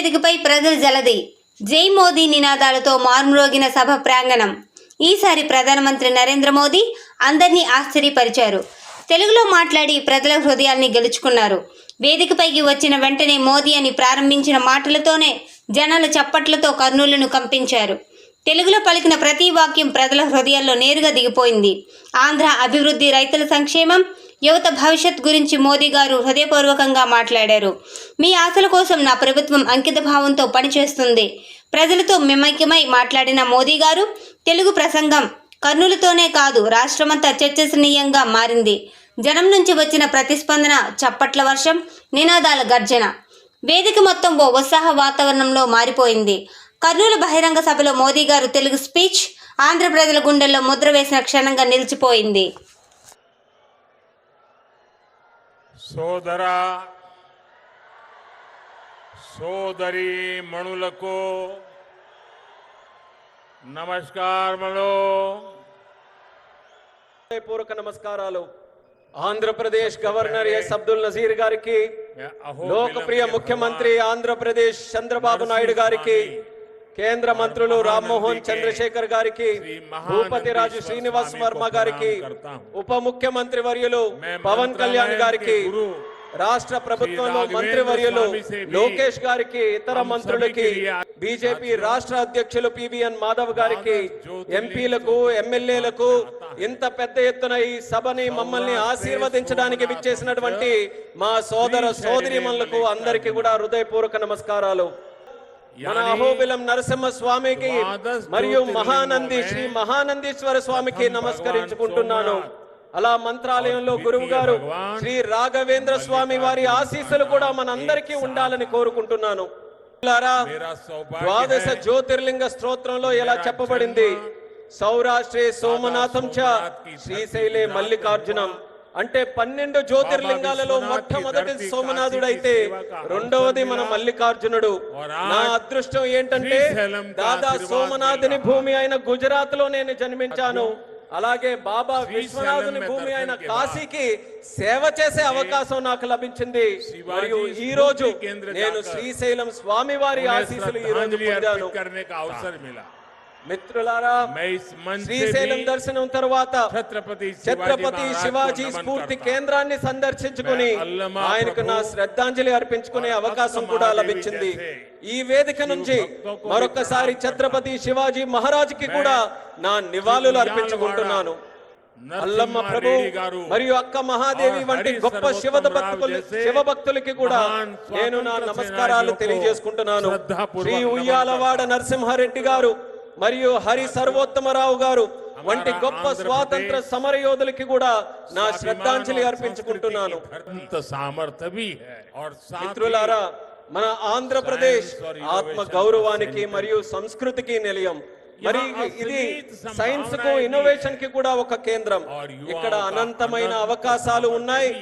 వేదికపై ప్రజల జలది. జై మోదీ నినాదాలతో మార్మురోగిన సభ ప్రాంగణం. ఈసారి ప్రధానమంత్రి నరేంద్ర మోదీ అందరినీ ఆశ్చర్యపరిచారు. తెలుగులో మాట్లాడి ప్రజల హృదయాల్ని గెలుచుకున్నారు. వేదికపైకి వచ్చిన వెంటనే మోదీ అని ప్రారంభించిన మాటలతోనే జనాల చప్పట్లతో కర్నూలును కంపించారు. తెలుగులో పలికిన ప్రతి వాక్యం ప్రజల హృదయాల్లో నేరుగా దిగిపోయింది. ఆంధ్ర అభివృద్ధి రైతుల సంక్షేమం యువత భవిష్యత్ గురించి మోదీ గారు హృదయపూర్వకంగా మాట్లాడారు. మీ ఆశల కోసం నా ప్రభుత్వం అంకిత భావంతో పనిచేస్తుంది. ప్రజలతో మిమైక్యమై మాట్లాడిన మోదీ గారు తెలుగు ప్రసంగం కర్నూలుతోనే కాదు రాష్ట్రమంతా చర్చనీయంగా మారింది. జనం నుంచి వచ్చిన ప్రతిస్పందన చప్పట్ల వర్షం నినాదాల గర్జన. వేదిక మొత్తం ఓ ఉత్సాహ వాతావరణంలో మారిపోయింది. కర్నూలు బహిరంగ సభలో మోదీ గారు తెలుగు స్పీచ్ ఆంధ్ర ప్రజల గుండెల్లో ముద్ర వేసిన క్షణంగా నిలిచిపోయింది. సోదర సోదరి మణులకు నమస్కారములు పూర్వక నమస్కారాలు ఆంధ్రప్రదేశ్ గవర్నర్ ఎస్ అబ్దుల్ నజీర్ గారికి లోకప్రియ ముఖ్యమంత్రి ఆంధ్రప్రదేశ్ చంద్రబాబు నాయుడు గారికి కేంద్ర మంత్రులు రామ్మోహన్ చంద్రశేఖర్ గారికి భూపతి రాజు శ్రీనివాస్ వర్మ గారికి ఉప ముఖ్యమంత్రి వర్యులు పవన్ కళ్యాణ్ గారికి రాష్ట్ర ప్రభుత్వంలో మంత్రి వర్యులు లోకేష్ గారికి ఇతర మంత్రులకి బీజేపీ రాష్ట్ర అధ్యక్షులు పివిఎన్ మాధవ్ గారికి ఎంపీలకు ఎమ్మెల్యేలకు ఇంత పెద్ద ఎత్తున ఈ సభని మమ్మల్ని ఆశీర్వదించడానికి విచ్చేసినటువంటి మా సోదర సోదరిమణులకు అందరికీ కూడా హృదయపూర్వక నమస్కారాలు. మన అహోబిలం నరసింహ స్వామికి మరియు మహానంది శ్రీ మహానందీశ్వర స్వామికి నమస్కరించుకుంటున్నాను. అలా మంత్రాలయంలో గురువు గారు శ్రీ రాఘవేంద్ర స్వామి వారి ఆశీస్సులు కూడా మనందరికీ ఉండాలని కోరుకుంటున్నాను. ద్వాదశ జ్యోతిర్లింగ స్తోత్రంలో ఇలా చెప్పబడింది? సౌరాష్ట్రే సోమనాథం చ. శ్రీశైలే మల్లికార్జునం. అంటే పన్నెండు జ్యోతిర్లింగాలలో మొట్టమొదటి సోమనాథుడైతే రెండవది మన మల్లికార్జునుడు. నా అదృష్టం ఏంటంటే దాదా సోమనాథుని భూమి అయిన గుజరాత్లో నేను జన్మించాను. అలాగే బాబా విశ్వనాథుని భూమి అయిన కాశీకి సేవ చేసే అవకాశం నాకు లభించింది. మరియు ఈ రోజు నేను శ్రీశైలం స్వామి వారి ఆశీస్సులు ఈ రోజు పొందాను. మిత్రులారా శ్రీశైలం దర్శనం తర్వాత ఛత్రపతి ఛత్రపతి శివాజీ స్ఫూర్తి కేంద్రాన్ని సందర్శించుకుని ఆయనకు నా శ్రద్ధాంజలి అర్పించుకునే అవకాశం కూడా లభించింది. ఈ వేదిక నుంచి మరొకసారి ఛత్రపతి శివాజీ మహారాజ్కి కూడా నా నివాళులు అర్పించుకుంటున్నాను. అల్లమ్మ ప్రభు మరియు అక్క మహాదేవి వంటి గొప్ప శివద భక్తులు శివ భక్తులకి కూడా నేను నా నమస్కారాలు తెలియజేసుకుంటున్నాను. శ్రీ ఉయ్యాలవాడ నరసింహారెడ్డి గారు మరియు హరి సర్వోత్తమరావు గారు వంటి గొప్ప స్వాతంత్ర సమరయోధులకి కూడా నా శ్రద్ధాంజలి అర్పించుకుంటున్నాను. మిత్రులారా మన ఆంధ్రప్రదేశ్ ఆత్మ గౌరవానికి మరియు సంస్కృతికి నిలయం. మరి ఇది సైన్స్కు ఇన్నోవేషన్కి కూడా ఒక కేంద్రం. ఇక్కడ అనంతమైన అవకాశాలు ఉన్నాయి.